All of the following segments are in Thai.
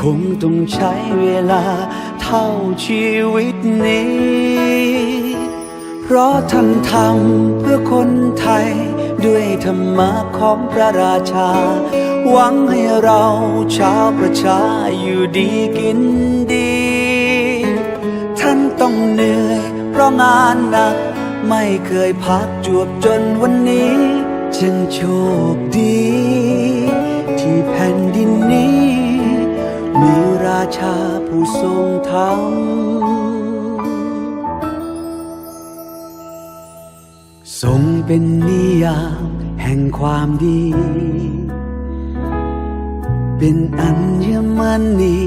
คงต้องใช้เวลาเท่าชีวิตนี้ เพราะท่านทำเพื่อคนไทย ด้วยธรรมะของพระราชา หวังให้เราชาวประชาอยู่ดีกินดี ท่านต้องเหนื่อยเพราะงานหนัก ไม่เคยพักจวบจนวันนี้ จึงโชคดี ที่แผ่นดินนี้ ชาผู้ทรงธรรมทรงเป็นนิยามแห่งความดี เป็นอัญมณี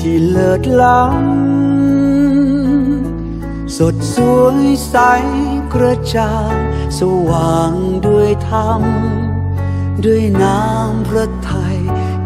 ที่เลิศล้ำสดสวยใสกระจ่างสว่างด้วยธรรม ด้วยน้ำพระทัย